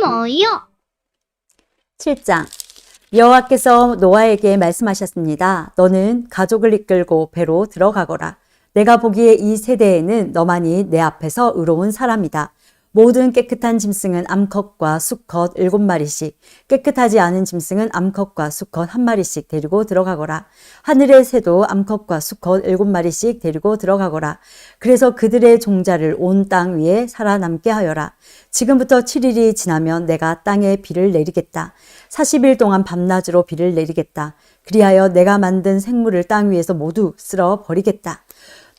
뭐요? 7장 여호와께서 노아에게 말씀하셨습니다. 너는 가족을 이끌고 배로 들어가거라. 내가 보기에 이 세대에는 너만이 내 앞에서 의로운 사람이다. 모든 깨끗한 짐승은 암컷과 수컷 일곱 마리씩, 깨끗하지 않은 짐승은 암컷과 수컷 한 마리씩 데리고 들어가거라. 하늘의 새도 암컷과 수컷 일곱 마리씩 데리고 들어가거라. 그래서 그들의 종자를 온 땅 위에 살아남게 하여라. 지금부터 7일이 지나면 내가 땅에 비를 내리겠다. 40일 동안 밤낮으로 비를 내리겠다. 그리하여 내가 만든 생물을 땅 위에서 모두 쓸어 버리겠다.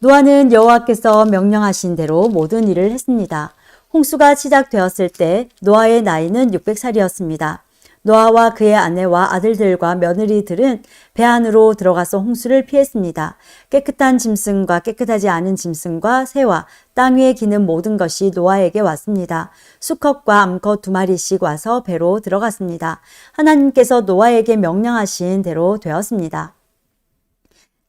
노아는 여호와께서 명령하신 대로 모든 일을 했습니다. 홍수가 시작되었을 때 노아의 나이는 600살이었습니다. 노아와 그의 아내와 아들들과 며느리들은 배 안으로 들어가서 홍수를 피했습니다. 깨끗한 짐승과 깨끗하지 않은 짐승과 새와 땅 위에 기는 모든 것이 노아에게 왔습니다. 수컷과 암컷 두 마리씩 와서 배로 들어갔습니다. 하나님께서 노아에게 명령하신 대로 되었습니다.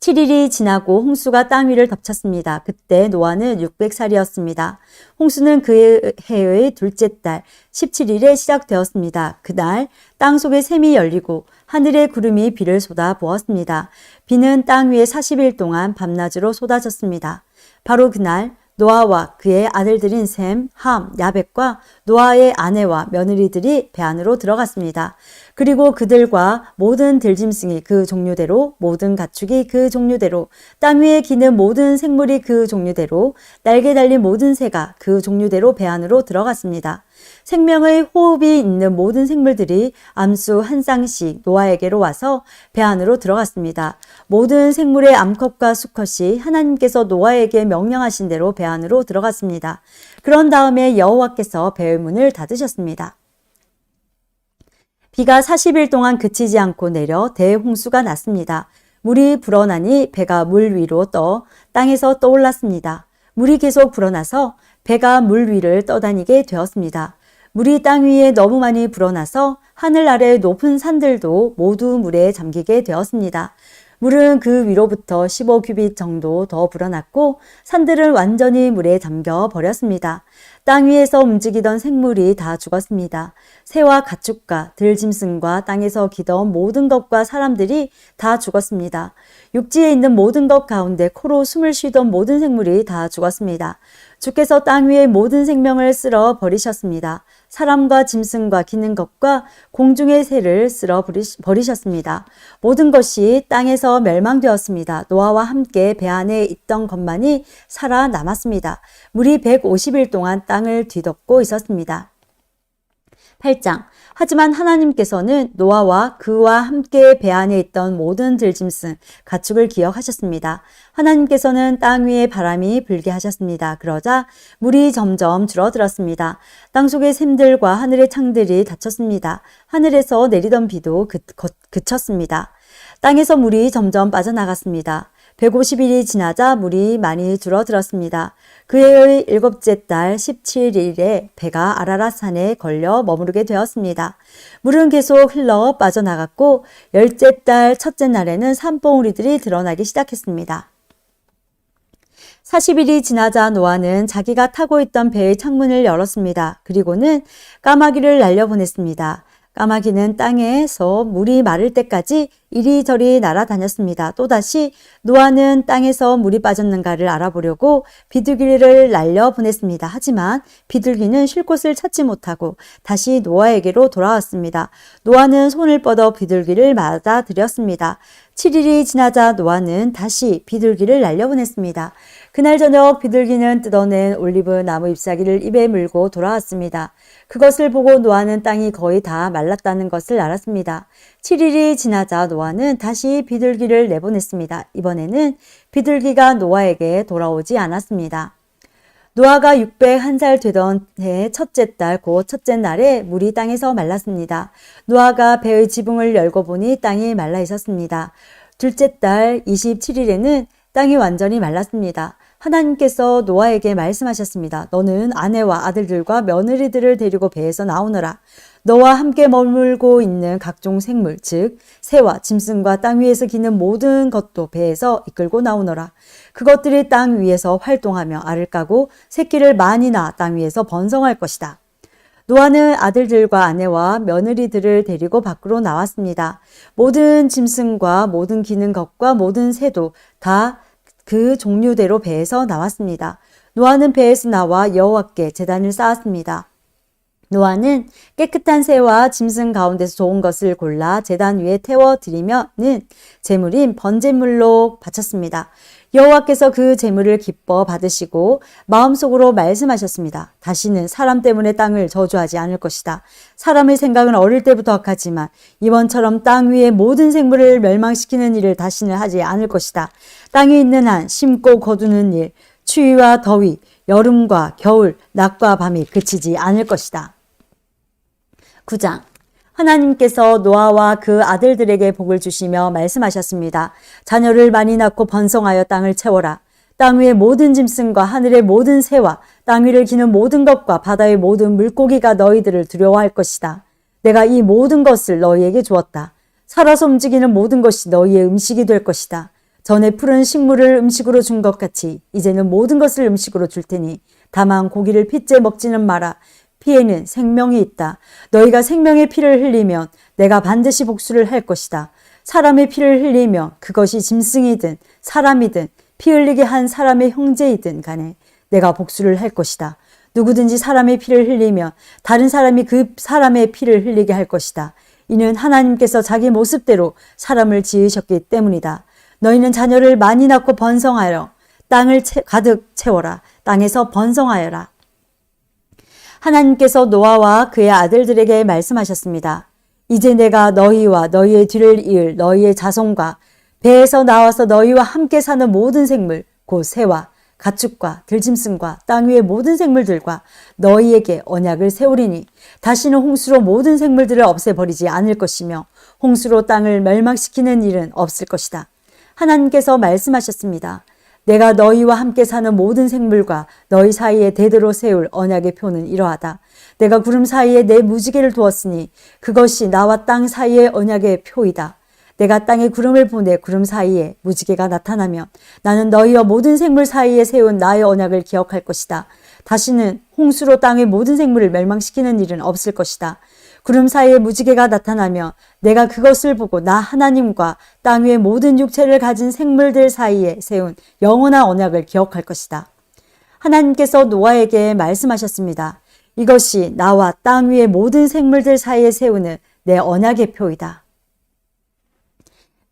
7일이 지나고 홍수가 땅 위를 덮쳤습니다. 그때 노아는 600살이었습니다. 홍수는 그 해의 둘째 달 17일에 시작되었습니다. 그날 땅 속에 샘이 열리고 하늘의 구름이 비를 쏟아 부었습니다. 비는 땅 위에 40일 동안 밤낮으로 쏟아졌습니다. 바로 그날 노아와 그의 아들들인 셈, 함, 야벳과 노아의 아내와 며느리들이 배 안으로 들어갔습니다. 그리고 그들과 모든 들짐승이 그 종류대로, 모든 가축이 그 종류대로, 땅 위에 기는 모든 생물이 그 종류대로, 날개 달린 모든 새가 그 종류대로 배 안으로 들어갔습니다. 생명의 호흡이 있는 모든 생물들이 암수 한 쌍씩 노아에게로 와서 배 안으로 들어갔습니다. 모든 생물의 암컷과 수컷이 하나님께서 노아에게 명령하신 대로 배 안으로 들어갔습니다. 그런 다음에 여호와께서 배의 문을 닫으셨습니다. 비가 40일 동안 그치지 않고 내려 대홍수가 났습니다. 물이 불어나니 배가 물 위로 떠 땅에서 떠올랐습니다. 물이 계속 불어나서 배가 물 위를 떠다니게 되었습니다. 물이 땅 위에 너무 많이 불어나서 하늘 아래 높은 산들도 모두 물에 잠기게 되었습니다. 물은 그 위로부터 15규빗 정도 더 불어났고 산들은 완전히 물에 잠겨 버렸습니다. 땅 위에서 움직이던 생물이 다 죽었습니다. 새와 가축과 들짐승과 땅에서 기던 모든 것과 사람들이 다 죽었습니다. 육지에 있는 모든 것 가운데 코로 숨을 쉬던 모든 생물이 다 죽었습니다. 주께서 땅 위의 모든 생명을 쓸어 버리셨습니다. 사람과 짐승과 기는 것과 공중의 새를 쓸어 버리셨습니다. 모든 것이 땅에서 멸망되었습니다. 노아와 함께 배 안에 있던 것만이 살아남았습니다. 물이 150일 동안 땅을 뒤덮고 있었습니다. 8장 하지만 하나님께서는 노아와 그와 함께 배 안에 있던 모든 들짐승, 가축을 기억하셨습니다. 하나님께서는 땅 위에 바람이 불게 하셨습니다. 그러자 물이 점점 줄어들었습니다. 땅 속의 샘들과 하늘의 창들이 닫혔습니다. 하늘에서 내리던 비도 그, 그쳤습니다. 땅에서 물이 점점 빠져나갔습니다. 150일이 지나자 물이 많이 줄어들었습니다. 그해의 일곱째 달 17일에 배가 아라라 산에 걸려 머무르게 되었습니다. 물은 계속 흘러 빠져나갔고 열째 달 첫째 날에는 산봉우리들이 드러나기 시작했습니다. 40일이 지나자 노아는 자기가 타고 있던 배의 창문을 열었습니다. 그리고는 까마귀를 날려보냈습니다. 까마귀는 땅에서 물이 마를 때까지 이리저리 날아다녔습니다. 또다시 노아는 땅에서 물이 빠졌는가를 알아보려고 비둘기를 날려 보냈습니다. 하지만 비둘기는 쉴 곳을 찾지 못하고 다시 노아에게로 돌아왔습니다. 노아는 손을 뻗어 비둘기를 맞아들였습니다. 7일이 지나자 노아는 다시 비둘기를 날려보냈습니다. 그날 저녁 비둘기는 뜯어낸 올리브 나무 잎사귀를 입에 물고 돌아왔습니다. 그것을 보고 노아는 땅이 거의 다 말랐다는 것을 알았습니다. 7일이 지나자 노아는 다시 비둘기를 내보냈습니다. 이번에는 비둘기가 노아에게 돌아오지 않았습니다. 노아가 601살 되던 해 첫째 달, 곧 첫째 날에 물이 땅에서 말랐습니다. 노아가 배의 지붕을 열고 보니 땅이 말라 있었습니다. 둘째 달 27일에는 땅이 완전히 말랐습니다. 하나님께서 노아에게 말씀하셨습니다. 너는 아내와 아들들과 며느리들을 데리고 배에서 나오너라. 너와 함께 머물고 있는 각종 생물, 즉 새와 짐승과 땅 위에서 기는 모든 것도 배에서 이끌고 나오너라. 그것들이 땅 위에서 활동하며 알을 까고 새끼를 많이 낳아 땅 위에서 번성할 것이다. 노아는 아들들과 아내와 며느리들을 데리고 밖으로 나왔습니다. 모든 짐승과 모든 기는 것과 모든 새도 다 그 종류대로 배에서 나왔습니다. 노아는 배에서 나와 여호와께 제단을 쌓았습니다. 노아는 깨끗한 새와 짐승 가운데서 좋은 것을 골라 제단 위에 태워 드리며는 제물인 번제물로 바쳤습니다. 여호와께서 그 제물을 기뻐 받으시고 마음속으로 말씀하셨습니다. 다시는 사람 때문에 땅을 저주하지 않을 것이다. 사람의 생각은 어릴 때부터 악하지만 이번처럼 땅 위의 모든 생물을 멸망시키는 일을 다시는 하지 않을 것이다. 땅에 있는 한 심고 거두는 일, 추위와 더위, 여름과 겨울, 낮과 밤이 그치지 않을 것이다. 9장 하나님께서 노아와 그 아들들에게 복을 주시며 말씀하셨습니다. 자녀를 많이 낳고 번성하여 땅을 채워라. 땅 위의 모든 짐승과 하늘의 모든 새와 땅 위를 기는 모든 것과 바다의 모든 물고기가 너희들을 두려워할 것이다. 내가 이 모든 것을 너희에게 주었다. 살아서 움직이는 모든 것이 너희의 음식이 될 것이다. 전에 푸른 식물을 음식으로 준 것 같이 이제는 모든 것을 음식으로 줄 테니 다만 고기를 핏째 먹지는 마라. 피에는 생명이 있다. 너희가 생명의 피를 흘리면 내가 반드시 복수를 할 것이다. 사람의 피를 흘리면 그것이 짐승이든 사람이든 피 흘리게 한 사람의 형제이든 간에 내가 복수를 할 것이다. 누구든지 사람의 피를 흘리면 다른 사람이 그 사람의 피를 흘리게 할 것이다. 이는 하나님께서 자기 모습대로 사람을 지으셨기 때문이다. 너희는 자녀를 많이 낳고 번성하여 땅을 채, 가득 채워라. 땅에서 번성하여라. 하나님께서 노아와 그의 아들들에게 말씀하셨습니다. 이제 내가 너희와 너희의 뒤를 이을 너희의 자손과 배에서 나와서 너희와 함께 사는 모든 생물, 곧 새와 가축과 들짐승과 땅 위의 모든 생물들과 너희에게 언약을 세우리니 다시는 홍수로 모든 생물들을 없애버리지 않을 것이며 홍수로 땅을 멸망시키는 일은 없을 것이다. 하나님께서 말씀하셨습니다. 내가 너희와 함께 사는 모든 생물과 너희 사이에 대대로 세울 언약의 표는 이러하다. 내가 구름 사이에 내 무지개를 두었으니 그것이 나와 땅 사이의 언약의 표이다. 내가 땅에 구름을 보내 구름 사이에 무지개가 나타나면 나는 너희와 모든 생물 사이에 세운 나의 언약을 기억할 것이다. 다시는 홍수로 땅의 모든 생물을 멸망시키는 일은 없을 것이다. 구름 사이에 무지개가 나타나며 내가 그것을 보고 나 하나님과 땅 위의 모든 육체를 가진 생물들 사이에 세운 영원한 언약을 기억할 것이다. 하나님께서 노아에게 말씀하셨습니다. 이것이 나와 땅 위의 모든 생물들 사이에 세우는 내 언약의 표이다.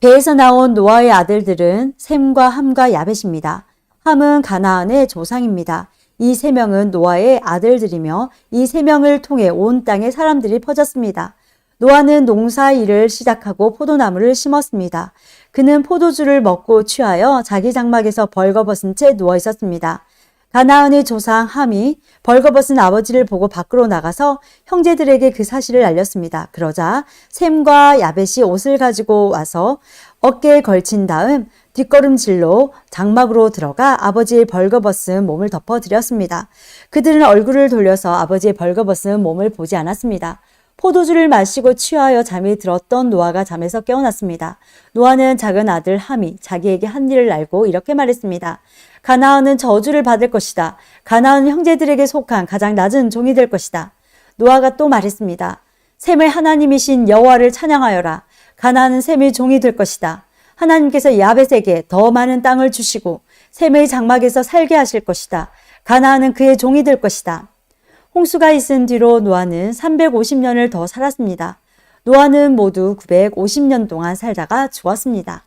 배에서 나온 노아의 아들들은 셈과 함과 야벳입니다. 함은 가나안의 조상입니다. 이 세 명은 노아의 아들들이며 이 세 명을 통해 온 땅에 사람들이 퍼졌습니다. 노아는 농사 일을 시작하고 포도나무를 심었습니다. 그는 포도주를 먹고 취하여 자기 장막에서 벌거벗은 채 누워 있었습니다. 가나안의 조상 함이 벌거벗은 아버지를 보고 밖으로 나가서 형제들에게 그 사실을 알렸습니다. 그러자 샘과 야벳이 옷을 가지고 와서 어깨에 걸친 다음 뒷걸음질로 장막으로 들어가 아버지의 벌거벗은 몸을 덮어드렸습니다. 그들은 얼굴을 돌려서 아버지의 벌거벗은 몸을 보지 않았습니다. 포도주를 마시고 취하여 잠이 들었던 노아가 잠에서 깨어났습니다. 노아는 작은 아들 함이 자기에게 한 일을 알고 이렇게 말했습니다. 가나안은 저주를 받을 것이다. 가나안은 형제들에게 속한 가장 낮은 종이 될 것이다. 노아가 또 말했습니다. 셈의 하나님이신 여호와를 찬양하여라. 가나안은 셈의 종이 될 것이다. 하나님께서 야벳에게 더 많은 땅을 주시고 셈의 장막에서 살게 하실 것이다. 가나안은 그의 종이 될 것이다. 홍수가 있은 뒤로 노아는 350년을 더 살았습니다. 노아는 모두 950년 동안 살다가 죽었습니다.